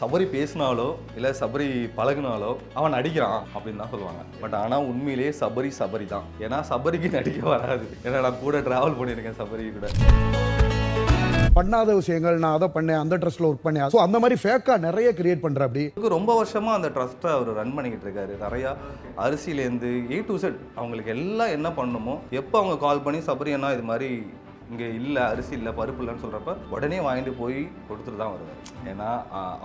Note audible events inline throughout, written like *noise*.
சபரி பேசினாலோ இல்லை சபரி பழகுனாலோ அவன் நடிக்கிறான் அப்படின்னு தான் சொல்லுவாங்க. பட் ஆனால் உண்மையிலேயே சபரி சபரி தான். ஏன்னா சபரிக்கு நடிக்க வராது. ஏன்னா நான் கூட ட்ராவல் பண்ணியிருக்கேன் சபரி கூட. பண்ணாத விஷயங்கள் நான் அதை பண்ணேன் அந்த ட்ரெஸ்ல ஒர்க் பண்ணேன். ஸோ அந்த மாதிரி ஃபேக்கா நிறைய கிரியேட் பண்ற அப்படி. ரொம்ப வருஷமா அந்த ட்ரஸ்ட்டை அவர் ரன் பண்ணிக்கிட்டு இருக்காரு. நிறையா அரிசியிலேருந்து ஏ டு செட் அவங்களுக்கு எல்லாம் என்ன பண்ணணுமோ எப்போ அவங்க கால் பண்ணி சபரி அண்ணா இது மாதிரி இங்கே இல்லை அரிசி இல்லை பருப்பு இல்லைன்னு சொல்கிறப்ப உடனே வாங்கிட்டு போய் கொடுத்துட்டு தான் வருவார் ஏன்னா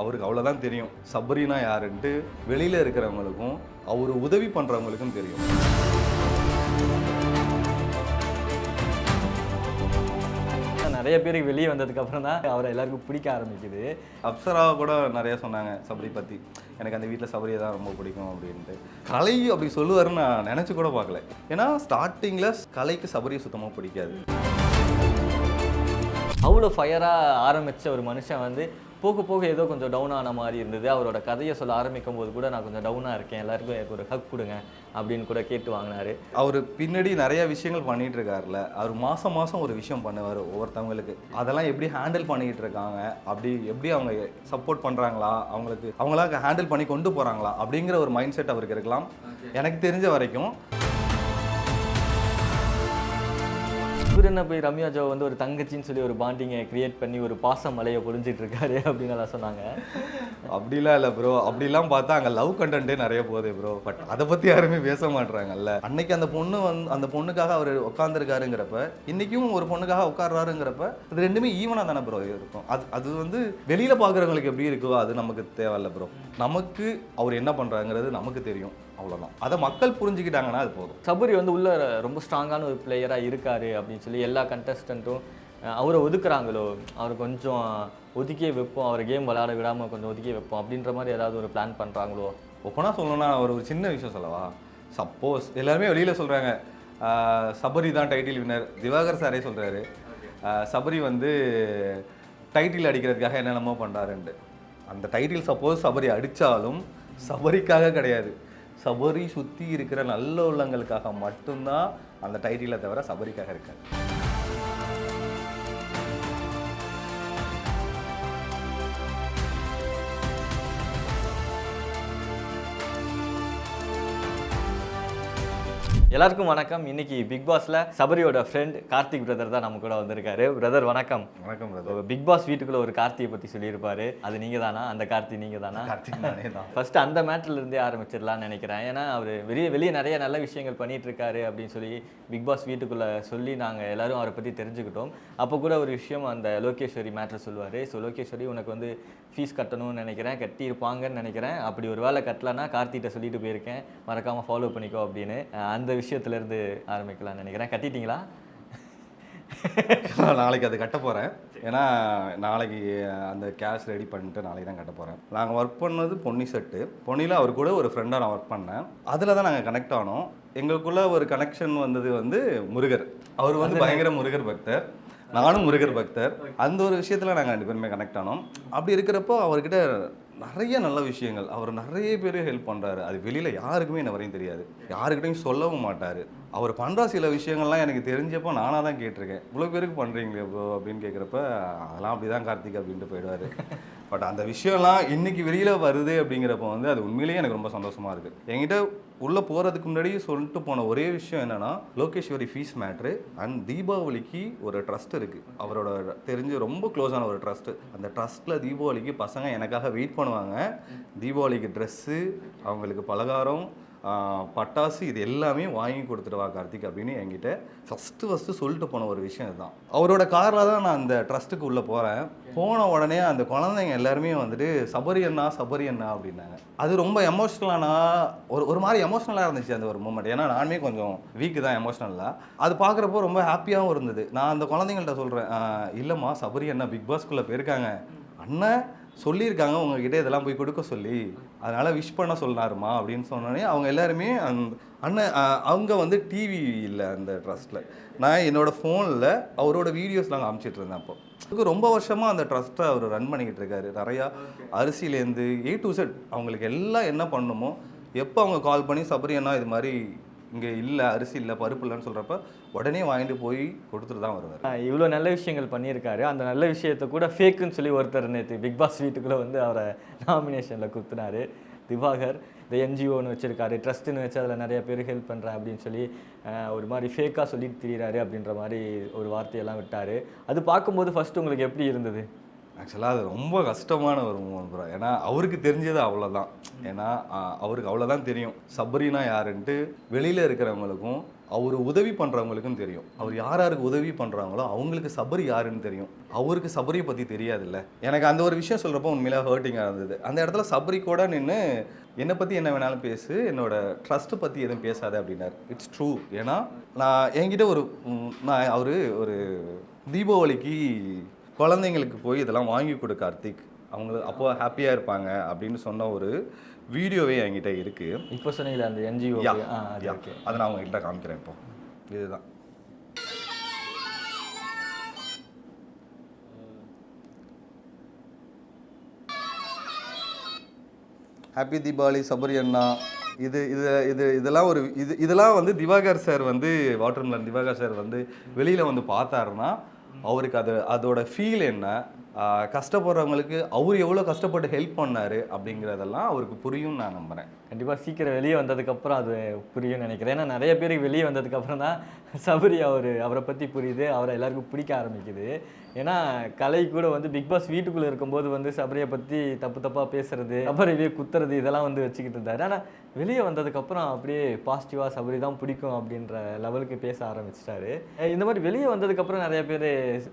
அவருக்கு அவ்வளோதான் தெரியும். சபரினா யாருன்ட்டு வெளியில் இருக்கிறவங்களுக்கும் அவர் உதவி பண்ணுறவங்களுக்கும் தெரியும். நிறைய பேருக்கு வெளியே வந்ததுக்கு அப்புறம் தான் அவரை எல்லாருக்கும் பிடிக்க ஆரம்பிக்குது. அப்சரா கூட நிறைய சொன்னாங்க சபரி பற்றி எனக்கு அந்த வீட்டில் சபரியை தான் ரொம்ப பிடிக்கும் அப்படின்ட்டு. கலை அப்படி சொல்லுவாருன்னு நான் நினச்சி கூட பார்க்கல. ஏன்னா ஸ்டார்டிங்கில் கலைக்கு சபரியை சுத்தமாக பிடிக்காது. அவ்வளோ ஃபயராக ஆரம்பித்த ஒரு மனுஷன் வந்து போக போக ஏதோ கொஞ்சம் டவுன் ஆன மாதிரி இருந்தது. அவரோட கதையை சொல்ல ஆரம்பிக்கும் போது கூட நான் கொஞ்சம் டவுனாக இருக்கேன். எல்லாருக்கும் எனக்கு ஒரு ஹக் கொடுங்க அப்படின்னு கூட கேட்டு வாங்கினாரு. அவர் பின்னாடி நிறைய விஷயங்கள் பண்ணிட்டு இருக்காருல்ல. அவர் மாதம் மாதம் ஒரு விஷயம் பண்ணுவார் ஒவ்வொருத்தவங்களுக்கு. அதெல்லாம் எப்படி ஹேண்டில் பண்ணிக்கிட்டு இருக்காங்க? அப்படி எப்படி அவங்க சப்போர்ட் பண்ணுறாங்களா அவங்களுக்கு அவங்களா ஹேண்டில் பண்ணி கொண்டு போகிறாங்களா அப்படிங்கிற ஒரு மைண்ட் செட் அவருக்கு இருக்கலாம். எனக்கு தெரிஞ்ச வரைக்கும் இவர் போய் ரம்யா ஜோ வந்து ஒரு தங்கச்சின்னு சொல்லி ஒரு பாண்டிங்கை கிரியேட் பண்ணி ஒரு பாச மலையை பொழிஞ்சிட்டு இருக்காரு அப்படின்னு எல்லாம் சொன்னாங்க. அப்படிலாம் இல்லை ப்ரோ அப்படிலாம் பார்த்தா அங்கே லவ் கண்டென்ட்டே நிறைய போகுது ப்ரோ பட் அதை பற்றி யாருமே பேச மாட்றாங்கல்ல. அன்னைக்கு அந்த பொண்ணு வந்து அந்த பொண்ணுக்காக அவர் உட்காந்துருக்காருங்கிறப்ப இன்னைக்கும் ஒரு பொண்ணுக்காக உட்காடுறாருங்கிறப்ப அது ரெண்டுமே ஈவனாக தானே ப்ரோ இருக்கும். அது அது வந்து வெளியில் பார்க்குறவங்களுக்கு எப்படி இருக்கோ அது நமக்கு தேவையில்ல ப்ரோ நமக்கு அவர் என்ன பண்ணுறாங்கிறது நமக்கு தெரியும். அவ்வளோதான் அதை மக்கள் புரிஞ்சுக்கிட்டாங்கன்னா அது போதும். சபரி வந்து உள்ள ரொம்ப ஸ்ட்ராங்கான ஒரு பிளேயராக இருக்காரு அப்படின்னு சொல்லி எல்லா கண்டஸ்டண்ட்டும் அவரை ஒதுக்குறாங்களோ அவர் கொஞ்சம் ஒதுக்கியே வைப்போம் அவர் கேம் விளையாட விடாமல் கொஞ்சம் ஒதுக்கியே வைப்போம் அப்படின்ற மாதிரி ஏதாவது ஒரு பிளான் பண்ணுறாங்களோ ஒப்பனா சொல்லணும்னா ஒரு ஒரு சின்ன விஷயம் சொல்லவா? சப்போஸ் எல்லாருமே வெளியில் சொல்கிறாங்க சபரி தான் டைட்டில் வின்னர் திவாகர் சாரே சொல்கிறாரு சபரி வந்து டைட்டில் அடிக்கிறதுக்காக என்னென்னமோ பண்ணுறாருன்ட்டு அந்த டைட்டில் சப்போஸ் சபரி அடித்தாலும் சபரிக்காக கிடையாது. சபரி சுற்றி இருக்கிற நல்ல உள்ளங்களுக்காக மட்டும்தான் அந்த டைட்டிலை தவிர சபரிக்காக இருக்காது. எல்லாருக்கும் வணக்கம். இன்னைக்கு பிக் பாஸ்ல சபரியோட ஃப்ரெண்ட் கார்த்திக் பிரதர் தான் நம்ம கூட வந்திருக்காரு. பிரதர் வணக்கம். வணக்கம் பிரதர் பிக் பாஸ் வீட்டுக்குள்ள ஒரு கார்த்தியை பத்தி சொல்லியிருப்பாரு. அது நீங்க தானா? அந்த கார்த்தி நீங்க தானா? கார்த்திக் நானே தான். ஃபர்ஸ்ட் அந்த மேட்ல இருந்தே ஆரம்பிச்சிடலாம்னு நினைக்கிறேன். ஏன்னா அவர் வெளியே வெளியே நிறைய நல்ல விஷயங்கள் பண்ணிட்டு இருக்காரு அப்படின்னு சொல்லி பிக் பாஸ் வீட்டுக்குள்ள சொல்லி நாங்க எல்லாரும் அவரை பத்தி தெரிஞ்சுக்கிட்டோம். அப்போ கூட ஒரு விஷயம் அந்த லோகேஸ்வரி மேட்ரு சொல்லுவாரு. ஸோ லோகேஸ்வரி உனக்கு வந்து ஃபீஸ் கட்டணும்னு நினைக்கிறேன். கட்டி இருப்பாங்கன்னு நினைக்கிறேன். அப்படி ஒரு வேலை கட்டலன்னா கார்த்திகிட்ட சொல்லிட்டு போயிருக்கேன். மறக்காம ஃபாலோ பண்ணிக்கோ அப்படின்னு. அந்த விஷயத்துல இருந்து ஆரம்பிக்கலாம்னு நினைக்கிறேன். கட்டிட்டீங்களா? *laughs* நாளைக்கு அது கட்ட போகிறேன் ஏன்னா நாளைக்கு அந்த கேஷ் ரெடி பண்ணிட்டு நாளைக்கு தான் கட்ட போகிறேன் நாங்கள் ஒர்க் பண்ணது பொன்னி செட்டு. பொன்னியில் அவர் கூட ஒரு ஃப்ரெண்டாக நான் ஒர்க் பண்ணேன். அதில் தான் நாங்கள் கனெக்ட் ஆனோம். எங்களுக்குள்ள ஒரு கனெக்ஷன் வந்தது வந்து முருகர். அவர் வந்து பயங்கர முருகர் பக்தர். நானும் முருகர் பக்தர். அந்த ஒரு விஷயத்தில் நாங்கள் ரெண்டு பேருமே கனெக்ட் ஆனோம். அப்படி இருக்கிறப்போ அவர்கிட்ட நிறைய நல்ல விஷயங்கள். அவர் நிறைய பேர் ஹெல்ப் பண்ணுறாரு அது வெளியில் யாருக்குமே என்ன வரையும் தெரியாது. யாருக்கிட்டையும் சொல்லவும் மாட்டார். அவர் பண்ணுற சில விஷயங்கள்லாம் எனக்கு தெரிஞ்சப்போ நானாக தான் கேட்டிருக்கேன். இவ்வளோ பேருக்கு பண்ணுறீங்களே ப்ரோ அப்படின்னு கேட்குறப்ப அதெல்லாம் அப்படி தான் கார்த்திக் அப்படின்ட்டு போயிடுவார். பட் அந்த விஷயம்லாம் இன்றைக்கி வெளியில் வருது அப்படிங்கிறப்ப வந்து அது உண்மையிலேயே எனக்கு ரொம்ப சந்தோஷமாக இருக்குது என்கிட்ட உள்ளே போகிறதுக்கு முன்னாடி சொல்லிட்டு போன ஒரே விஷயம் என்னென்னா லோகேஸ்வரி ஃபீஸ் மேட்ரு அண்ட் தீபாவளிக்கு ஒரு ட்ரஸ்ட் இருக்குது அவரோட தெரிஞ்சு ரொம்ப க்ளோஸான ஒரு ட்ரஸ்ட்டு அந்த ட்ரஸ்ட்டில் தீபாவளிக்கு பசங்க எனக்காக வெயிட் பண்ணுவாங்க. தீபாவளிக்கு ட்ரெஸ்ஸு அவங்களுக்கு பலகாரம் பட்டாசு இது எல்லாமே வாங்கி கொடுத்துட்டு கார்த்திக் அப்படின்னு என்கிட்ட ஃபஸ்ட்டு ஃபஸ்ட்டு சொல்லிட்டு போன ஒரு விஷயம் இதுதான். அவரோட காரில் தான் நான் அந்த ட்ரஸ்ட்டுக்கு உள்ளே போகிறேன் போன உடனே அந்த குழந்தைங்க எல்லாருமே வந்துட்டு சபரி அண்ணா சபரி அண்ணா அப்படின்னாங்க. அது ரொம்ப எமோஷ்னலானா ஒரு ஒரு மாதிரி எமோஷ்னலாக இருந்துச்சு அந்த ஒரு மூமெண்ட் ஏன்னா நானுமே கொஞ்சம் வீக்கு தான் எமோஷ்னலாக அது பார்க்குறப்போ ரொம்ப ஹாப்பியாகவும் இருந்தது. நான் அந்த குழந்தைங்கள்ட்ட சொல்கிறேன் இல்லைம்மா சபரி அண்ணா பிக் பாஸ்குள்ளே போயிருக்காங்க. அண்ணன் சொல்லியிருக்காங்க உங்ககிட்ட இதெல்லாம் போய் கொடுக்க சொல்லி. அதனால விஷ் பண்ண சொன்னாருமா அப்படின்னு சொன்னோடனே அவங்க எல்லாருமே அந்த அண்ணன் அவங்க வந்து டிவி இல்லை அந்த ட்ரஸ்ட்டில் நான் என்னோட ஃபோனில் அவரோட வீடியோஸ் நாங்கள் அனுப்பிச்சிட்டு இருந்தேன் அப்போ. அதுக்கு ரொம்ப வருஷமாக அந்த ட்ரஸ்ட்டை அவர் ரன் பண்ணிக்கிட்டு இருக்காரு. நிறையா அரிசியிலேருந்து ஏ டு செட் அவங்களுக்கு எல்லாம் என்ன பண்ணணுமோ எப்போ அவங்க கால் பண்ணி சபரி அண்ணா இது மாதிரி இங்கே இல்லை அரிசி இல்லை பருப்பு இல்லைன்னு சொல்கிறப்ப உடனே வாங்கிட்டு போய் கொடுத்துட்டு தான் வருவார். இவ்வளோ நல்ல விஷயங்கள் பண்ணியிருக்காரு. அந்த நல்ல விஷயத்தை கூட ஃபேக்குன்னு சொல்லி ஒருத்தர் நேற்று பிக் பாஸ் வீட்டுக்குள்ளே வந்து அவரை நாமினேஷனில் குத்துனார். திவாகர் இந்த என்ஜிஓன்னு வச்சுருக்காரு ட்ரஸ்ட்டுன்னு வச்சு அதில் நிறைய பேர் ஹெல்ப் பண்ணுறேன் அப்படின்னு சொல்லி ஒரு மாதிரி ஃபேக்காக சொல்லிட்டு திரியிறாரு அப்படின்ற மாதிரி ஒரு வார்த்தையெல்லாம் விட்டார். அது பார்க்கும்போது ஃபஸ்ட்டு உங்களுக்கு எப்படி இருந்தது? ஆக்சுவலாக அது ரொம்ப கஷ்டமான ஒரு மூமெண்ட் ப்ரோ ஏன்னா அவருக்கு தெரிஞ்சது அவ்வளோதான் ஏன்னா அவருக்கு அவ்வளோதான் தெரியும். சபரினா யாருன்ட்டு வெளியில் இருக்கிறவங்களுக்கும் அவர் உதவி பண்ணுறவங்களுக்கும் தெரியும். அவர் யார் யாருக்கு உதவி பண்ணுறாங்களோ அவங்களுக்கு சபரி யாருன்னு தெரியும். அவருக்கு சபரியை பற்றி தெரியாதுல்ல. எனக்கு அந்த ஒரு விஷயம் சொல்கிறப்போ உண்மையில ஹர்ட்டிங்காக இருந்தது. அந்த இடத்துல சபரி கூட நின்று என்னை பற்றி என்ன வேணாலும் பேசு. என்னோட ட்ரஸ்ட்டை பற்றி எதுவும் பேசாத அப்படின்னார். இட்ஸ் ட்ரூ ஏன்னா நான் என்கிட்ட ஒரு நான் அவர் ஒரு தீபாவளிக்கு குழந்தைங்களுக்கு போய் இதெல்லாம் வாங்கி கொடு கார்த்திக். அவங்க அப்போ ஹாப்பியாக இருப்பாங்க அப்படின்னு சொன்ன ஒரு வீடியோவே என்கிட்ட இருக்கு. இப்போ சொன்னீங்களே அந்த என்ஜிஓ அது யா. ஓகே. அதை நான் உங்ககிட்ட காமிக்கிறேன் இப்போ. இதுதான். ஹாப்பி தீபாவளி சபரி அண்ணா. இது இது இது இதெல்லாம் ஒரு இது இதெல்லாம் வந்து திவாகர் சார் வந்து வாட்டர்மலன் திவாகர் சார் வந்து வெளியில் வந்து பார்த்தாருன்னா அவருக்கு அது அதோட ஃபீல் என்ன? கஷ்டப்படுறவங்களுக்கு அவர் எவ்வளோ கஷ்டப்பட்டு ஹெல்ப் பண்ணார் அப்படிங்கிறதெல்லாம் அவருக்கு புரியும்னு நான் நம்புகிறேன் கண்டிப்பாக சீக்கிரம் வெளியே வந்ததுக்கப்புறம் அது புரியும்னு நினைக்கிறேன். ஏன்னா நிறைய பேருக்கு வெளியே வந்ததுக்கப்புறம் தான் சபரி அவர் அவரை பற்றி புரியுது அவரை எல்லாருக்கும் பிடிக்க ஆரம்பிக்குது. ஏன்னா கலை கூட வந்து பிக் பாஸ் வீட்டுக்குள்ளே இருக்கும்போது வந்து சபரியை பற்றி தப்பு தப்பாக பேசுறது சபரியே குத்துறது இதெல்லாம் வந்து வச்சுக்கிட்டு இருந்தார். ஆனால் வெளியே வந்ததுக்கப்புறம் அப்படியே பாசிட்டிவாக சபரி தான் பிடிக்கும் அப்படின்ற லெவலுக்கு பேச ஆரம்பிச்சிட்டாரு. இந்த மாதிரி வெளியே வந்ததுக்கப்புறம் நிறைய பேர்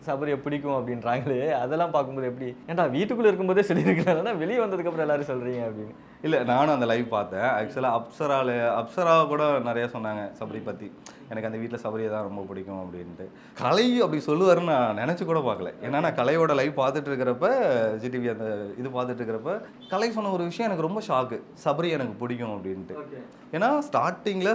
சபரியை பிடிக்கும் அப்படின்றாங்களே அதெல்லாம் பார்க்கும்போது எப்படி? ஏன்டா வீட்டுக்குள்ளே இருக்கும்போதே சொல்லியிருக்கலாம் வெளியே வந்ததுக்கப்புறம் எல்லாரும் சொல்கிறீங்க அப்படின்னு. இல்லை நானும் அந்த லைவ் பார்த்தேன். ஆக்சுவலாக அப்சரால அப்சரா கூட நிறைய சொன்னாங்க சபரி பற்றி எனக்கு அந்த வீட்டில் சபரியை தான் ரொம்ப பிடிக்கும் அப்படின்ட்டு. கலை அப்படி சொல்லுவாருன்னு நான் நினச்சி கூட பார்க்கல. ஏன்னா நான் கலையோட லைவ் பார்த்துட்டு இருக்கிறப்ப ஜிடிவி அந்த இது பார்த்துட்டு இருக்கிறப்ப கலை சொன்ன ஒரு விஷயம் எனக்கு ரொம்ப ஷாக்கு சபரி எனக்கு பிடிக்கும் அப்படின்ட்டு. ஏன்னா ஸ்டார்டிங்கில்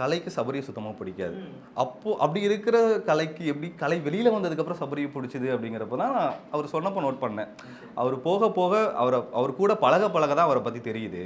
கலைக்கு சபரியை சுத்தமாக பிடிக்காது. அப்போ அப்படி இருக்கிற கலைக்கு எப்படி கலை வெளியில் வந்ததுக்கப்புறம் சபரியை பிடிச்சிது அப்படிங்கிறப்ப தான் நான் அவர் சொன்னப்போ நோட் பண்ணேன். அவர் போக போக அவரை அவர் கூட பழக பழக தான் அவரை பற்றி தெரியுது.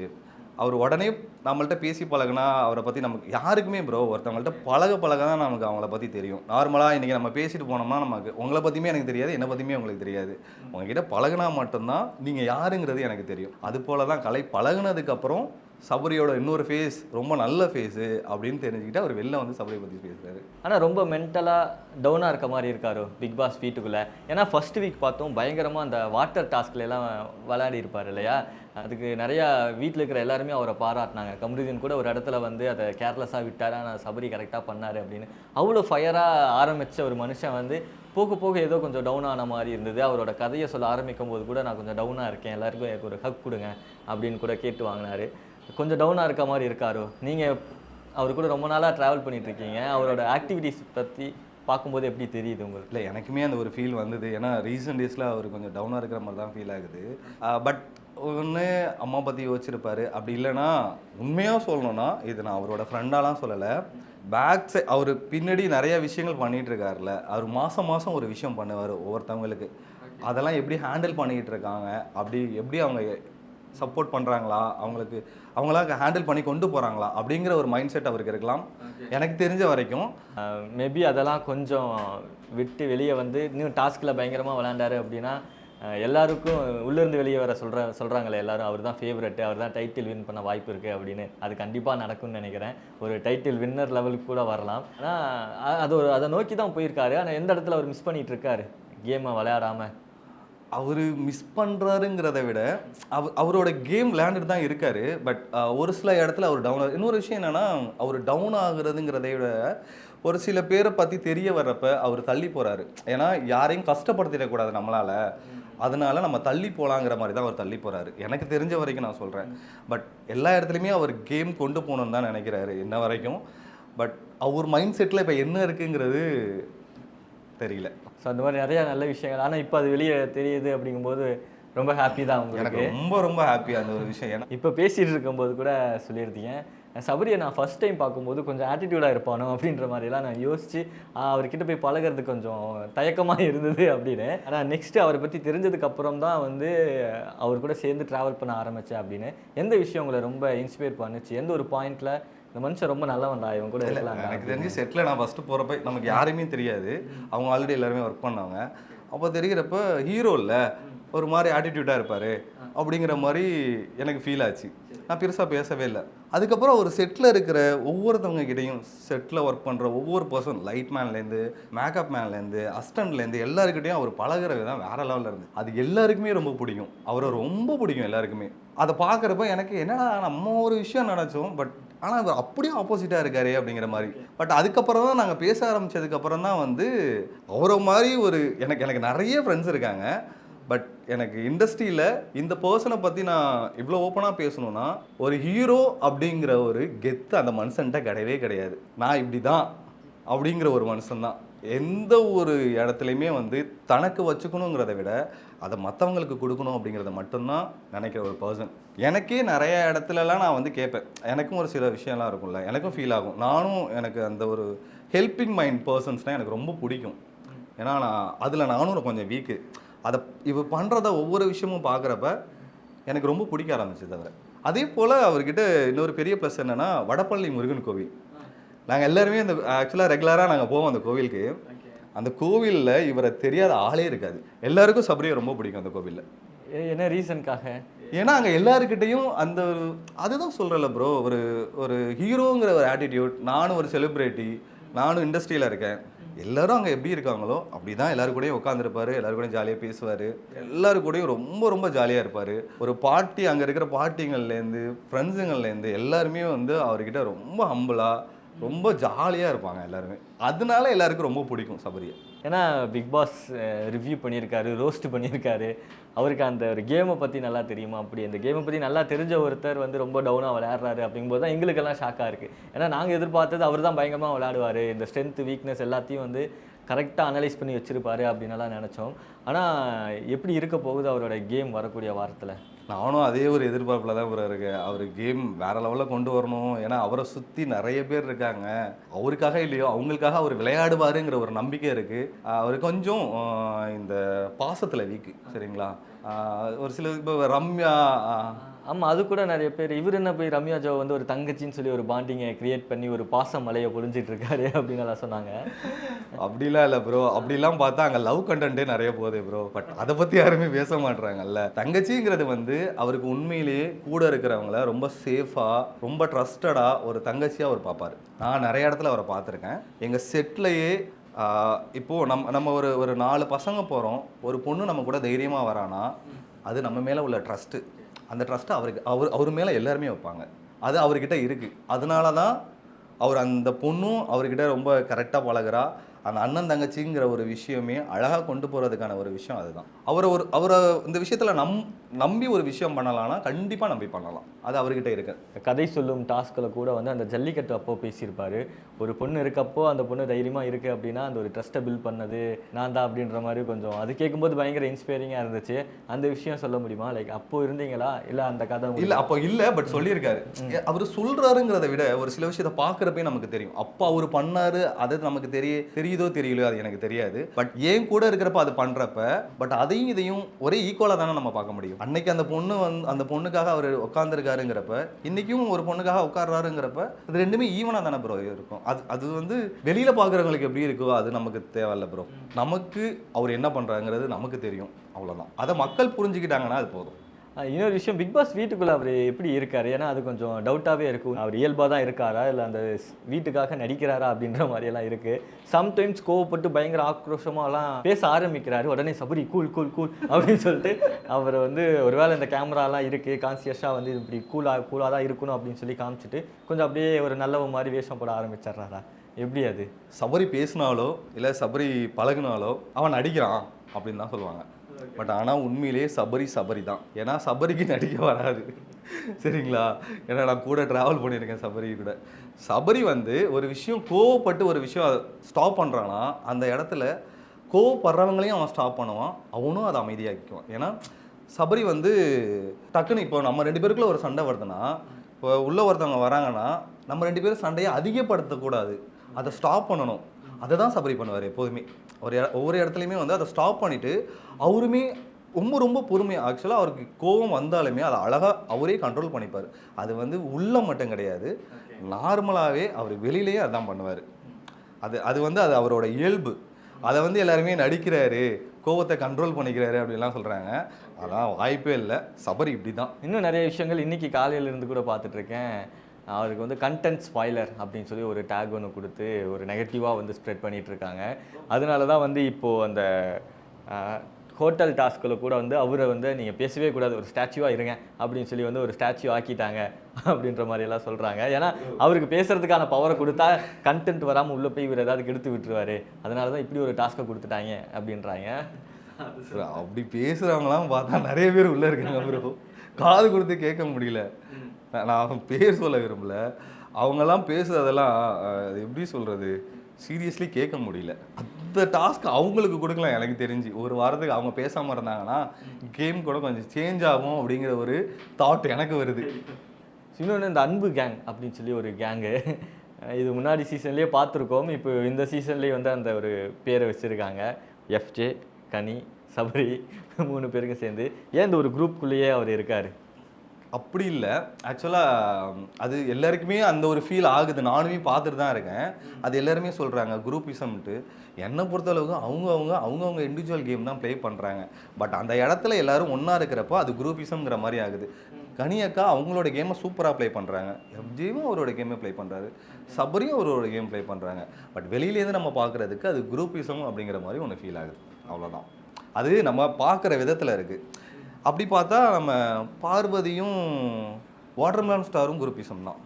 அவர் உடனே நம்மள்ட்ட பேசி பழகுனா அவரை பற்றி நமக்கு யாருக்குமே ப்ரோ ஒருத்தவங்கள்ட்ட பழக பழக தான் நமக்கு அவங்கள பற்றி தெரியும். நார்மலாக இன்றைக்கி நம்ம பேசிட்டு போனோம்னா நமக்கு உங்களை பற்றியுமே எனக்கு தெரியாது என்னை பற்றியுமே உங்களுக்கு தெரியாது. உங்ககிட்ட பழகுனா மட்டும்தான் நீங்கள் யாருங்கிறது எனக்கு தெரியும். அது போல தான் கலை பழகுனதுக்கப்புறம் சபரியோட இன்னொரு ஃபேஸ் ரொம்ப நல்ல ஃபேஸு அப்படின்னு தெரிஞ்சுக்கிட்டு அவர் வெளில வந்து சபரியை பற்றி பேசுகிறாரு ஆனால் ரொம்ப மென்டலாக டவுனாக இருக்க மாதிரி இருக்காரு பிக் பாஸ் வீட்டுக்குள்ளே? ஏன்னா ஃபர்ஸ்ட் வீக் பார்த்தோம் பயங்கரமாக அந்த வாட்டர் டாஸ்க்ல எல்லாம் விளையாடி இருப்பார் இல்லையா? அதுக்கு நிறையா வீட்டில் இருக்கிற எல்லாருமே அவரை பாராட்டினாங்க. கமருதீன் கூட ஒரு இடத்துல வந்து அதை கேர்லெஸ்ஸாக விட்டார். ஆனால் சபரி கரெக்டாக பண்ணார் அப்படின்னு. அவ்வளோ ஃபயராக ஆரம்பித்த ஒரு மனுஷன் வந்து போக போக ஏதோ கொஞ்சம் டவுன் ஆன மாதிரி இருந்தது. அவரோட கதையை சொல்ல ஆரம்பிக்கும் போது கூட நான் கொஞ்சம் டவுனாக இருக்கேன். எல்லாருக்கும் எனக்கு ஒரு ஹக் கொடுங்க அப்படின்னு கூட கேட்டு வாங்கினார். கொஞ்சம் டவுனாக இருக்க மாதிரி இருக்காரோ நீங்கள் அவர் கூட ரொம்ப நாளாக ட்ராவல் பண்ணிகிட்ருக்கீங்க இருக்கீங்க அவரோட ஆக்டிவிட்டீஸ் பற்றி பார்க்கும்போது எப்படி தெரியுது உங்களுக்கு? இல்லை எனக்குமே அந்த ஒரு ஃபீல் வந்தது. ஏன்னா ரீசன்ட் டேஸில் அவர் கொஞ்சம் டவுனாக இருக்கிற மாதிரி தான் ஃபீல் ஆகுது. பட் ஒன்று அம்மா பற்றி யோசிச்சிருப்பாரு. அப்படி இல்லைன்னா உண்மையாக சொல்லணும்னா இது நான் அவரோட ஃப்ரெண்டாலாம் சொல்லலை. பேக் சைட் அவர் பின்னாடி நிறைய விஷயங்கள் பண்ணிகிட்டு இருக்காருல்ல அவர் மாதம் மாதம் ஒரு விஷயம் பண்ணுவார் ஒவ்வொருத்தவங்களுக்கு. அதெல்லாம் எப்படி ஹேண்டில் பண்ணிக்கிட்டு இருக்காங்க அப்படி எப்படி அவங்க சப்போர்ட் பண்ணுறாங்களா அவங்களுக்கு அவங்களாம் ஹேண்டில் பண்ணி கொண்டு போகிறாங்களா அப்படிங்கிற ஒரு மைண்ட் செட் அவருக்கு இருக்கலாம். எனக்கு தெரிஞ்ச வரைக்கும். மேபி அதெல்லாம் கொஞ்சம் விட்டு வெளியே வந்து இன்னும் டாஸ்கில் பயங்கரமாக விளையாண்டாரு அப்படின்னா எல்லாருக்கும் உள்ளேருந்து வெளியே வர சொல்கிற சொல்கிறாங்களே எல்லாரும் அவர் தான் ஃபேவரெட்டு அவர் தான் டைட்டில் வின் பண்ண வாய்ப்பு இருக்குது அப்படின்னு. அது கண்டிப்பாக நடக்கும்னு நினைக்கிறேன். ஒரு டைட்டில் வின்னர் லெவலுக்கு கூட வரலாம். ஆனால் அது ஒரு அதை நோக்கி தான் போயிருக்காரு. ஆனால் எந்த இடத்துல அவர் மிஸ் பண்ணிட்டு இருக்காரு? கேமை விளையாடாமல் அவர் மிஸ் பண்ணுறாருங்கிறத விட அவ அவரோட கேம் விளையாண்டுட்டு தான் இருக்கார். பட் ஒரு சில இடத்துல அவர் டவுன் இன்னொரு விஷயம் என்னென்னா அவர் டவுன் ஆகுறதுங்கிறத விட ஒரு சில பேரை பற்றி தெரிய வர்றப்ப அவர் தள்ளி போகிறாரு ஏன்னா யாரையும் கஷ்டப்படுத்திடக்கூடாது நம்மளால். அதனால நம்ம தள்ளி போகலாங்கிற மாதிரி தான் அவர் தள்ளி போகிறாரு எனக்கு தெரிஞ்ச வரைக்கும் நான் சொல்கிறேன் பட் எல்லா இடத்துலையுமே அவர் கேம் கொண்டு போகணுன்னு தான் நினைக்கிறாரு இன்ன வரைக்கும். பட் அவர் மைண்ட் செட்டில் இப்போ என்ன இருக்குங்கிறது தெரியல. ஸோ அந்த மாதிரி நிறைய நல்ல விஷயங்கள். ஆனால் இப்போ அது வெளியே தெரியுது அப்படிங்கும்போது ரொம்ப ஹாப்பி தான் உங்களுக்கு. ரொம்ப ரொம்ப ஹாப்பி அந்த ஒரு விஷயம். ஏன்னா இப்போ பேசிட்டு இருக்கும்போது கூட சொல்லியிருந்தீங்க. சபரியை நான் ஃபர்ஸ்ட் டைம் பார்க்கும்போது கொஞ்சம் ஆட்டிடியூடாக இருப்பானோ அப்படின்ற மாதிரிலாம் நான் ஆ, அவர்கிட்ட போய் பழகுறது கொஞ்சம் தயக்கமாக இருந்தது அப்படின்னு. ஆனால் நெக்ஸ்ட்டு அவரை பற்றி தெரிஞ்சதுக்கு அப்புறம் தான் வந்து அவர் கூட சேர்ந்து ட்ராவல் பண்ண ஆரம்பித்தேன் அப்படின்னு. எந்த விஷயம் உங்களை ரொம்ப இன்ஸ்பயர் பண்ணுச்சு? எந்த ஒரு பாயிண்ட்டில் இந்த மனுஷன் ரொம்ப நல்லவன்டா இவன் கூட இருக்கலாம் எனக்கு தெரிஞ்சு செட்டில் நான் ஃபஸ்ட்டு போகிறப்ப நமக்கு யாரையுமே தெரியாது. அவங்க ஆல்ரெடி எல்லாருமே ஒர்க் பண்ணவங்க. அப்போ தெரிகிறப்ப ஹீரோ இல்லை. ஒரு மாதிரி ஆட்டிடியூடாக இருப்பார். அப்படிங்கிற மாதிரி எனக்கு ஃபீல் ஆச்சு. நான் பெருசாக பேசவே இல்லை. அதுக்கப்புறம் ஒரு செட்டில் இருக்கிற ஒவ்வொருத்தவங்க கிட்டேயும் செட்டில் ஒர்க் பண்ணுற ஒவ்வொரு பர்சன் லைட் மேன்லேருந்து மேக்கப் மேன்லேருந்து அஸ்டன்ட்லேருந்து எல்லாருக்கிட்டையும் அவர் பழகுற விதம் வேற லெவலில் இருந்து. அது எல்லாருக்குமே ரொம்ப பிடிக்கும். அவரை ரொம்ப பிடிக்கும் எல்லாருக்குமே. அதை பார்க்குறப்ப எனக்கு என்னடா நம்ம ஒரு விஷயம் நினச்சோம் பட் ஆனால் அவர் அப்படியே ஆப்போசிட்டாக இருக்காரு அப்படிங்கிற மாதிரி. பட் அதுக்கப்புறம் தான் நாங்கள் பேச ஆரம்பித்ததுக்கப்புறம் தான் வந்து அவரை மாதிரி ஒரு எனக்கு எனக்கு நிறைய ஃப்ரெண்ட்ஸ் இருக்காங்க. பட் எனக்கு இண்டஸ்ட்ரியில் இந்த பர்சனை பற்றி நான் இவ்வளோ ஓப்பனாக பேசணும்னா ஒரு ஹீரோ அப்படிங்கிற ஒரு கெத்து அந்த மனுஷன்ட்ட கிடையவே கிடையாது. நான் இப்படி தான் அப்படிங்கிற ஒரு மனுஷன் தான் எந்த ஒரு இடத்துலையுமே வந்து தனக்கு வச்சுக்கணுங்கிறத விட அதை மற்றவங்களுக்கு கொடுக்கணும் அப்படிங்கிறத மட்டும்தான் நினைக்கிற ஒரு பர்சன் எனக்கே நிறைய இடத்துலலாம் நான் வந்து கேட்பேன். எனக்கும் ஒரு சில விஷயம்லாம் இருக்கும்ல. எனக்கும் ஃபீல் ஆகும். நானும் எனக்கு அந்த ஒரு ஹெல்பிங் மைண்ட் பர்சன்ஸ்னால் எனக்கு ரொம்ப பிடிக்கும். ஏன்னா நான் அதில் நானும் கொஞ்சம் வீக்கு அதை இவ பண்ணுறத ஒவ்வொரு விஷயமும் பார்க்குறப்ப எனக்கு ரொம்ப பிடிக்க ஆரம்பிச்சு தவிர அதே போல் அவர்கிட்ட இன்னொரு பெரிய ப்ளஸ் என்னென்னா வடப்பள்ளி முருகன் கோவில். நாங்கள் எல்லாருமே அந்த ஆக்சுவலாக ரெகுலராக நாங்கள் போவோம் அந்த கோவிலுக்கு. அந்த கோவிலில் இவரை தெரியாத ஆளே இருக்காது. எல்லாருக்கும் சபரியை ரொம்ப பிடிக்கும் அந்த கோவிலில். என்ன ரீசனுக்காக ஏன்னா அங்கே எல்லாருக்கிட்டையும் அந்த ஒரு அதுதான் சொல்கிறல ப்ரோ ஒரு ஒரு ஹீரோங்கிற ஒரு ஆட்டிடியூட் நானும் ஒரு செலிப்ரிட்டி நானும் இண்டஸ்ட்ரியில் இருக்கேன். எல்லாரும் அங்கே எப்படி இருக்காங்களோ அப்படி தான் எல்லாரு கூடயும் உட்காந்துருப்பாரு எல்லாரு கூடயும் ஜாலியாக பேசுவார். எல்லாரு கூடயும் ரொம்ப ரொம்ப ஜாலியாக இருப்பார். ஒரு பார்ட்டி அங்கே இருக்கிற பார்ட்டிங்கள்லேருந்து ஃப்ரெண்ட்ஸுங்கள்லேருந்து எல்லாருமே வந்து அவர்கிட்ட ரொம்ப ஹம்பிளாக ரொம்ப ஜாலியாக இருப்பாங்க எல்லாருமே. அதனால எல்லாருக்கும் ரொம்ப பிடிக்கும் சபரியை. ஏன்னா பிக் பாஸ் ரிவ்யூ பண்ணியிருக்காரு ரோஸ்ட் பண்ணியிருக்காரு. அவருக்கு அந்த ஒரு கேமை பற்றி நல்லா தெரியுமா? அப்படி அந்த கேமை பற்றி நல்லா தெரிஞ்ச ஒருத்தர் வந்து ரொம்ப டவுனாக விளையாடுறாரு அப்படிங்கும்போது தான் எங்களுக்கெல்லாம் ஷாக்காக இருக்குது ஏன்னா நாங்கள் எதிர்பார்த்தது அவர் தான் பயங்கரமாக விளையாடுவார். இந்த ஸ்ட்ரென்த் வீக்னஸ் எல்லாத்தையும் வந்து கரெக்டாக அனலைஸ் பண்ணி வச்சுருப்பாரு அப்படின்னலாம் நினச்சோம். ஆனால் எப்படி இருக்க போகுது அவரோட கேம் வரக்கூடிய வாரத்தில்? நானும் அதே ஒரு எதிர்பார்ப்பில் தான் ப்ரோ இருக்கேன். அவர் கேம் வேற லெவலில் கொண்டு வரணும். ஏன்னா அவரை சுற்றி நிறைய பேர் இருக்காங்க. அவருக்காக இல்லையோ அவங்களுக்காக அவர் விளையாடுவாருங்கிற ஒரு நம்பிக்கை இருக்குது அவர் கொஞ்சம் இந்த பாசத்தில் வீக்கு சரிங்களா? ஒரு சில இப்போ ரம்யா ஆமாம் அது கூட நிறைய பேர். இவர் என்ன போய் ரம்யா ஜோ வந்து ஒரு தங்கச்சின்னு சொல்லி ஒரு பாண்டிங்கை கிரியேட் பண்ணி ஒரு பாச மலையை பொழிஞ்சிட்டு இருக்காரு அப்படின்னு எல்லாம் சொன்னாங்க. அப்படிலாம் இல்லை ப்ரோ அப்படிலாம் பார்த்தா அங்கே லவ் கண்டென்ட்டே நிறைய போகுது ப்ரோ பட் அதை பற்றி யாருமே பேச மாட்றாங்கல்ல. தங்கச்சிங்கிறது வந்து அவருக்கு உண்மையிலேயே கூட இருக்கிறவங்கள ரொம்ப சேஃபாக ரொம்ப ட்ரஸ்டடாக ஒரு தங்கச்சியாக அவர் பார்ப்பாரு. நான் நிறைய இடத்துல அவரை பார்த்துருக்கேன். எங்கள் செட்லேயே இப்போது நம்ம நம்ம ஒரு ஒரு நாலு பசங்க போகிறோம் ஒரு பொண்ணு நம்ம கூட தைரியமாக வரானா அது நம்ம மேலே உள்ள ட்ரஸ்ட்டு அந்த ட்ரஸ்ட்டை அவருக்கு அவர் அவர் மேலே எல்லாருமே வைப்பாங்க. அது அவர்கிட்ட இருக்குது அதனால தான் அவர் அந்த பொண்ணும் அவர்கிட்ட ரொம்ப கரெக்டாக பழகுறா. அந்த அண்ணன் தங்கச்சிங்கிற ஒரு விஷயமே அழகாக கொண்டு போகிறதுக்கான ஒரு விஷயம் அதுதான். அவரை ஒரு அவரை இந்த விஷயத்தில் நம் நம்பி ஒரு விஷயம் பண்ணலாம்னா கண்டிப்பாக நம்பி பண்ணலாம். அது அவர்கிட்ட இருக்கு. கதை சொல்லும் டாஸ்கில் கூட வந்து அந்த ஜல்லிக்கட்டு அப்போ பேசியிருப்பாரு. ஒரு பொண்ணு இருக்கப்போ அந்த பொண்ணு தைரியமாக இருக்குது அப்படின்னா அந்த ஒரு ட்ரஸ்ட்டை பில்ட் பண்ணது நான் தான் அப்படின்ற மாதிரி கொஞ்சம் அது கேட்கும்போது பயங்கர இன்ஸ்பைரிங்காக இருந்துச்சு. அந்த விஷயம் சொல்ல முடியுமா? லைக் அப்போ இருந்தீங்களா? இல்லை அந்த கதை இல்ல அப்போ இல்ல பட் சொல்லியிருக்காரு. அவர் சொல்றாருங்கிறத விட ஒரு சில விஷயத்தை பார்க்குறப்பே நமக்கு தெரியும். அப்போ அவர் பண்ணாரு அது நமக்கு தெரிய தெரியுதோ தெரியலையோ அது எனக்கு தெரியாது. பட் ஏன் கூட இருக்கிறப்ப அது பண்றப்ப பட் அதையும் இதையும் ஒரே ஈக்குவலாக தானே நம்ம பார்க்க முடியும். அன்னைக்கு அந்த பொண்ணு வந்து அந்த பொண்ணுக்காக அவர் உட்காந்துருக்காருங்கிறப்ப இன்னைக்கும் ஒரு பொண்ணுக்காக உட்கார்றாருங்கிறப்ப அது ரெண்டுமே ஈவனாக தானே ப்ரோ இருக்கும். அது அது வந்து வெளியில பார்க்குறவங்களுக்கு எப்படி இருக்கோ அது நமக்கு தேவையில்ல ப்ரோ நமக்கு அவர் என்ன பண்றாங்கிறது நமக்கு தெரியும். அவ்வளவுதான். அதை மக்கள் புரிஞ்சுக்கிட்டாங்கன்னா அது போதும். இன்னொரு விஷயம் பிக் பாஸ் வீட்டுக்குள்ளே அவர் எப்படி இருக்கார்? ஏன்னா அது கொஞ்சம் டவுட்டாகவே இருக்கும். அவர் இயல்பாக தான் இருக்காரா? இல்லை அந்த வீட்டுக்காக நடிக்கிறாரா? அப்படின்ற மாதிரியெல்லாம் இருக்குது சம்டைம்ஸ் கோவப்பட்டு பயங்கர ஆக்ரோஷமாகலாம் பேச ஆரம்பிக்கிறாரு. உடனே சபரி கூல் கூல் கூல் அப்படின்னு சொல்லிட்டு அவர் வந்து ஒருவேளை இந்த கேமராலாம் இருக்குது கான்சியஸாக வந்து இப்படி கூலாக கூலாக தான் இருக்கணும் அப்படின்னு சொல்லி காமிச்சிட்டு கொஞ்சம் அப்படியே ஒரு நல்லவ மாதிரி வேஷம் போட ஆரம்பிச்சிடுறாரா? எப்படி அது? சபரி பேசினாலோ இல்லை சபரி பழகுனாலோ அவன் நடிக்கிறான் அப்படின்னு தான் சொல்லுவாங்க. பட் ஆனால் உண்மையிலேயே சபரி சபரி தான் ஏன்னா சபரிக்கு நடிக்க வராது. சரிங்களா? ஏன்னா நான் கூட ட்ராவல் பண்ணியிருக்கேன் சபரி கூட. சபரி வந்து ஒரு விஷயம் கோவப்பட்டு ஒரு விஷயம் ஸ்டாப் பண்ணுறான்னா அந்த இடத்துல கோவப்படுறவங்களையும் அவன் ஸ்டாப் பண்ணுவான். அவனும் அதை அமைதியாக்கிக்குவான். ஏன்னா சபரி வந்து டக்குன்னு இப்போ நம்ம ரெண்டு பேருக்குள்ளே ஒரு சண்டை வருதுன்னா இப்போ உள்ள ஒருத்தவங்க வராங்கன்னா நம்ம ரெண்டு பேரும் சண்டையை அதிகப்படுத்தக்கூடாது. அதை ஸ்டாப் பண்ணணும். அதை தான் சபரி பண்ணுவார் எப்போதுமே. ஒரு ஒவ்வொரு இடத்துலையுமே வந்து அதை ஸ்டாப் பண்ணிவிட்டு அவருமே ரொம்ப ரொம்ப பொறுமையாக ஆக்சுவலாக அவருக்கு கோபம் வந்தாலுமே அதை அழகாக அவரே கண்ட்ரோல் பண்ணிப்பார். அது வந்து உள்ள மட்டும் கிடையாது. நார்மலாகவே அவர் வெளியிலேயே அதான் பண்ணுவார். அது அது வந்து அது அவரோட இயல்பு. அதை வந்து எல்லாருமே நடிக்கிறாரு கோவத்தை கண்ட்ரோல் பண்ணிக்கிறாரு அப்படிலாம் சொல்கிறாங்க அதான் வாய்ப்பே இல்லை. சபரி இப்படி தான் இன்னும் நிறைய விஷயங்கள் இன்றைக்கி காலையிலேருந்து கூட பார்த்துட்ருக்கேன் அவருக்கு வந்து கண்டென்ட் ஸ்பாய்லர் அப்படின்னு சொல்லி ஒரு டேக் ஒன்று கொடுத்து ஒரு நெகட்டிவாக வந்து ஸ்ப்ரெட் பண்ணிட்டு இருக்காங்க. அதனால தான் வந்து இப்போது அந்த ஹோட்டல் டாஸ்கில் கூட வந்து அவரை வந்து நீங்கள் பேசவே கூடாது ஒரு ஸ்டாச்சுவாக இருங்க அப்படின்னு சொல்லி வந்து ஒரு ஸ்டாச்சு ஆக்கிட்டாங்க அப்படின்ற மாதிரி எல்லாம் சொல்கிறாங்க ஏன்னா அவருக்கு பேசுறதுக்கான பவரை கொடுத்தா கண்டென்ட் வராமல் உள்ளே போய் இவர் ஏதாவது கெடுத்து விட்டுருவாரு. அதனால தான் இப்படி ஒரு டாஸ்க்கை கொடுத்துட்டாங்க அப்படின்றாங்க. அப்படி பேசுகிறவங்களாம் பார்த்தா நிறைய பேர் உள்ளே இருக்காங்க ப்ரோ காது கொடுத்து கேட்க முடியல. நான் பேர் சொல்ல விரும்பல. அவங்கெல்லாம் பேசுறதெல்லாம் அது எப்படி சொல்கிறது சீரியஸ்லி கேட்க முடியல. அந்த டாஸ்க் அவங்களுக்கு கொடுக்கலாம் எனக்கு தெரிஞ்சு. ஒரு வாரத்துக்கு அவங்க பேசாமல் இருந்தாங்கன்னா கேம் கூட கொஞ்சம் சேஞ்ச் ஆகும் அப்படிங்கிற ஒரு தாட் எனக்கு வருது. இன்னொன்று இந்த அன்பு கேங் அப்படின்னு சொல்லி ஒரு கேங்கு இது முன்னாடி சீசன்லேயே பார்த்துருக்கோம். இப்போ இந்த சீசன்லேயே வந்து அந்த ஒரு பேரை வச்சுருக்காங்க. எஃப்ஜே கனி சபரி மூணு பேருக்கும் சேர்ந்து. ஏன் இந்த ஒரு குரூப்புக்குள்ளேயே அவர் இருக்கார்? அப்படி இல்லை. ஆக்சுவலாக அது எல்லாருக்குமே அந்த ஒரு ஃபீல் ஆகுது. நானுமே பார்த்துட்டு தான் இருக்கேன். அது எல்லாருமே சொல்கிறாங்க குரூப்பிசம்ட்டு என்னை பொறுத்தளவுக்கு அவங்கவுங்க அவங்கவுங்க இண்டிவிஜுவல் கேம் தான் ப்ளே பண்ணுறாங்க பட் அந்த இடத்துல எல்லாரும் ஒன்றா இருக்கிறப்போ அது குரூப்பிசம்ங்கிற மாதிரி ஆகுது. கனியக்கா அவங்களோட கேமை சூப்பராக ப்ளே பண்ணுறாங்க எஃப்ஜியும் அவரோட கேமை ப்ளே பண்ணுறாரு சபரியும் அவரோட கேம் ப்ளே பண்ணுறாங்க பட் வெளியிலேருந்து நம்ம பார்க்குறதுக்கு அது குரூப்பிசம் அப்படிங்கிற மாதிரி ஒன்று ஃபீல் ஆகுது. அவ்வளோதான் அது நம்ம பார்க்குற விதத்தில் இருக்குது அப்படி பார்த்தா நம்ம பார்வதியும் வாட்டர்மேன் ஸ்டாரும் குருப்பிசம் தான்.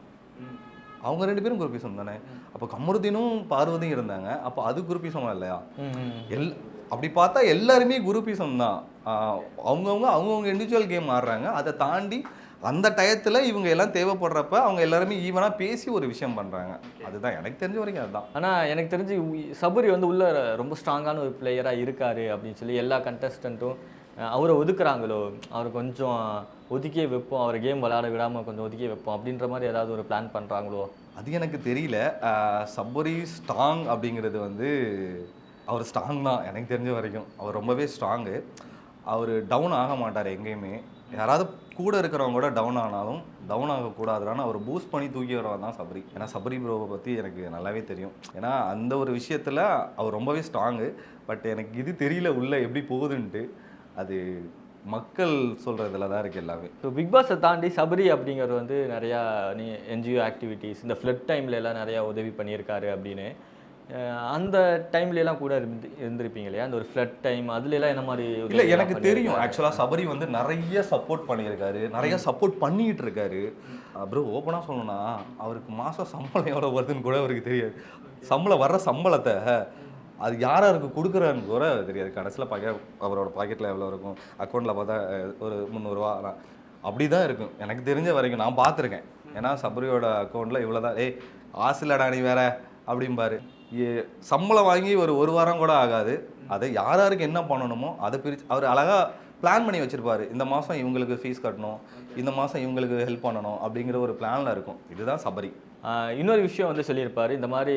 அவங்க ரெண்டு பேரும் குருப்பிசம் தானே? அப்போ கமருதீனும் பார்வதியும் இருந்தாங்க. அப்போ அது குருப்பிசமா இல்லையா? எல் அப்படி பார்த்தா எல்லாருமே குருப்பிசம் தான். அவங்கவுங்க அவங்கவுங்க இண்டிவிஜுவல் கேம் ஆடுறாங்க. அதை தாண்டி அந்த டயத்தில் இவங்க எல்லாம் தேவைப்படுறப்ப அவங்க எல்லாருமே ஈவனாக பேசி ஒரு விஷயம் பண்ணுறாங்க அதுதான் எனக்கு தெரிஞ்ச வரைக்கும் அதுதான். ஆனால் எனக்கு தெரிஞ்சு சபரி வந்து உள்ள ரொம்ப ஸ்ட்ராங்கான ஒரு பிளேயராக இருக்காரு அப்படின்னு சொல்லி எல்லா கண்டஸ்டண்ட்டும் அவரை ஒதுக்குறாங்களோ? அவரை கொஞ்சம் ஒதுக்கியே வைப்போம். அவரை கேம் விளையாட விடாமல் கொஞ்சம் ஒதுக்கியே வைப்போம். அப்படின்ற மாதிரி ஏதாவது ஒரு பிளான் பண்ணுறாங்களோ அது எனக்கு தெரியல. சப்பரி சபரி ஸ்ட்ராங் அப்படிங்கிறது வந்து அவர் ஸ்ட்ராங் தான். எனக்கு தெரிஞ்ச வரைக்கும். அவர் ரொம்பவே ஸ்ட்ராங்கு அவர் டவுன் ஆக மாட்டார் எங்கேயுமே. யாராவது கூட இருக்கிறவங்க கூட டவுன் ஆனாலும் டவுன் ஆகக்கூடாதுன்னு அவர் பூஸ்ட் பண்ணி தூக்கி வரவன் தான் சபரி. ஏன்னா சபரி ப்ரோவை பற்றி எனக்கு நல்லாவே தெரியும். ஏன்னா அந்த ஒரு விஷயத்தில் அவர் ரொம்பவே ஸ்ட்ராங்கு பட் எனக்கு இது தெரியல உள்ளே எப்படி போகுதுன்ட்டு. அது மக்கள் சொல்கிறதுல தான் இருக்குது எல்லாமே. ஸோ பிக் பாஸை தாண்டி சபரி அப்படிங்கிறது வந்து நிறையா நீ என்ஜிஓ ஆக்டிவிட்டீஸ் இந்த ஃப்ளட் டைம்ல எல்லாம் நிறையா உதவி பண்ணியிருக்காரு அப்படின்னு. அந்த டைம்ல எல்லாம் கூட இருந்து இருந்திருப்பீங்க இல்லையா? அந்த ஒரு ஃப்ளட் டைம் அதுல எல்லாம் என்ன மாதிரி இல்ல எனக்கு தெரியும். பண்ணியிருக்காரு? ஆக்சுவலா சபரி வந்து நிறைய சப்போர்ட் பண்ணியிருக்காரு. நிறைய சப்போர்ட் பண்ணிட்டு இருக்காரு. ப்ரோ ஓப்பனா சொல்லணும்னா அவருக்கு மாசம் சம்பளம் எவ்வளவு வருதுன்னு கூட அவருக்கு தெரியாது. சம்பளம் வர்ற சம்பளத்தை அது யார் யாருக்கு கொடுக்குறான்னு கூட தெரியாது. கடைசியில் பாக்க அவரோட பாக்கெட்டில் எவ்வளோ இருக்கும்? அக்கௌண்ட்டில் பார்த்தா ஒரு முந்நூறுரூவா அப்படி தான் இருக்கும். எனக்கு தெரிஞ்ச வரைக்கும் நான் பார்த்துருக்கேன். ஏன்னா சபரியோட அக்கௌண்ட்டில் இவ்வளோ தான் ஏய் ஆசிலடா நீ வேற அப்படிம்பாரு. ஏ- சம்பளம் வாங்கி ஒரு ஒரு வாரம் கூட ஆகாது. அதை யார் யாருக்கு என்ன பண்ணணுமோ அதை பிரித்து அவர் அழகாக பிளான் பண்ணி வச்சுருப்பாரு. இந்த மாதம் இவங்களுக்கு ஃபீஸ் கட்டணும். இந்த மாதம் இவங்களுக்கு ஹெல்ப் பண்ணணும் அப்படிங்கிற ஒரு பிளானில் இருக்கும். இதுதான் சபரி. இன்னொரு விஷயம் வந்து சொல்லியிருப்பார் இந்த மாதிரி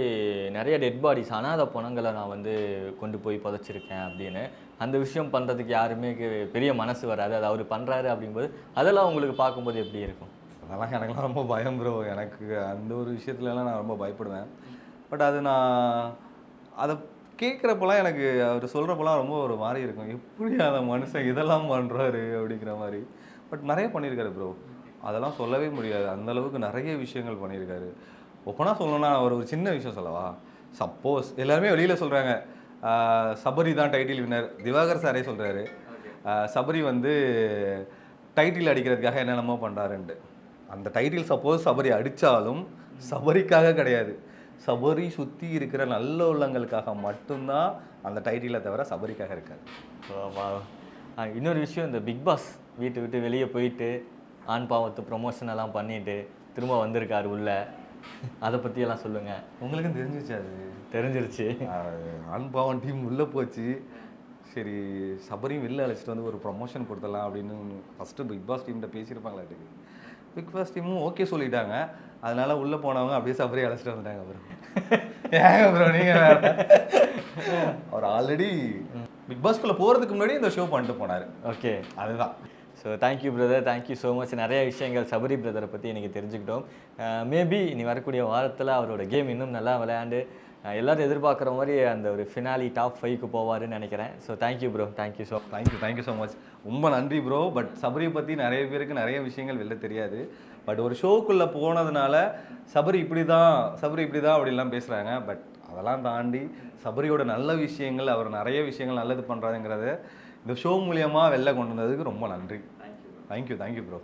நிறைய டெட் பாடிஸ் அனாத பணங்களை நான் வந்து கொண்டு போய் புதைச்சிருக்கேன் அப்படின்னு. அந்த விஷயம் பண்ணுறதுக்கு யாருமே பெரிய மனசு வராது. அது அவர் பண்ணுறாரு அப்படிங்கும்போது அதெல்லாம் உங்களுக்கு பார்க்கும்போது எப்படி இருக்கும்? அதெல்லாம் எனக்குலாம் ரொம்ப பயம் ப்ரோ எனக்கு அந்த ஒரு விஷயத்துலலாம் நான் ரொம்ப பயப்படுவேன். பட் அது நான் அதை கேட்குறப்பெல்லாம் எனக்கு அவர் சொல்கிறப்பெல்லாம் ரொம்ப ஒரு மாதிரி இருக்கும். எப்படி அந்த மனுஷன் இதெல்லாம் பண்ணுறாரு அப்படிங்கிற மாதிரி. பட் நிறைய பண்ணியிருக்காரு ப்ரோ அதெல்லாம் சொல்லவே முடியாது. அந்த அளவுக்கு நிறைய விஷயங்கள் பண்ணியிருக்காரு. ஒப்பனா சொல்லணும்னா ஒரு ஒரு சின்ன விஷயம் சொல்லவா? சப்போஸ் எல்லாருமே வெளியில் சொல்கிறாங்க சபரி தான் டைட்டில் வின்னர் திவாகர் சாரே சொல்கிறாரு சபரி வந்து டைட்டில் அடிக்கிறதுக்காக என்னென்னமோ பண்ணுறாருன்ட்டு அந்த டைட்டில் சப்போஸ் சபரி அடித்தாலும் சபரிக்காக கிடையாது. சபரி சுற்றி இருக்கிற நல்ல உள்ளங்களுக்காக மட்டும்தான் அந்த டைட்டிலை தவிர சபரிக்காக இருக்காது. இன்னொரு விஷயம் இந்த பிக் பாஸ் வீட்டை விட்டு வெளியே போயிட்டு ஆண் பாவத்து ப்ரொமோஷன் எல்லாம் பண்ணிட்டு திரும்ப வந்திருக்காரு உள்ள. அதை பற்றியெல்லாம் சொல்லுங்கள் உங்களுக்கும் தெரிஞ்சிச்சு அது. தெரிஞ்சிருச்சு. ஆண் பாவன் டீம் உள்ளே போச்சு. சரி சபரியும் வெளில அழைச்சிட்டு வந்து ஒரு ப்ரொமோஷன் கொடுத்துடலாம் அப்படின்னு ஃபஸ்ட்டு பிக் பாஸ் டீம்கிட்ட பேசியிருப்பாங்களாட்டுக்கு பிக் பாஸ் டீமும் ஓகே சொல்லிட்டாங்க. அதனால உள்ளே போனவங்க அப்படியே சபரி அழைச்சிட்டு வந்துட்டாங்க அப்புறம் ஏங்க ப்ரோ நீங்கள் அவர் ஆல்ரெடி பிக் பாஸ்குள்ளே போகிறதுக்கு முன்னாடி இந்த ஷோ பண்ணிட்டு போனார். ஓகே அதுதான். So thank you brother thank you so much நிறைய விஷயங்கள் சபரி பிரதரை பற்றி எனக்கு தெரிஞ்சுக்கிட்டோம். Uh, மேபி இனி வரக்கூடிய வாரத்தில் அவரோட கேம் இன்னும் நல்லா விளையாண்டு uh, எல்லோரும் எதிர்பார்க்குற மாதிரி அந்த ஒரு ஃபினாலி டாப் ஃபைவ்க்கு போவாருன்னு நினைக்கிறேன். So thank you bro thank you so thank you thank you so much ரொம்ப நன்றி ப்ரோ பட் சபரியை பற்றி நிறைய பேருக்கு நிறைய விஷயங்கள் வெளில தெரியாது. பட் ஒரு ஷோக்குள்ளே போனதுனால சபரி இப்படி தான் சபரி இப்படி தான் அப்படிலாம் பேசுகிறாங்க பட் அதெல்லாம் தாண்டி சபரியோட நல்ல விஷயங்கள் அவர் நிறைய விஷயங்கள் நல்லது பண்ணுறாருங்கிறத இந்த ஷோ மூலியமாக வெளில கொண்டு வந்ததுக்கு ரொம்ப நன்றி. Thank you thank you bro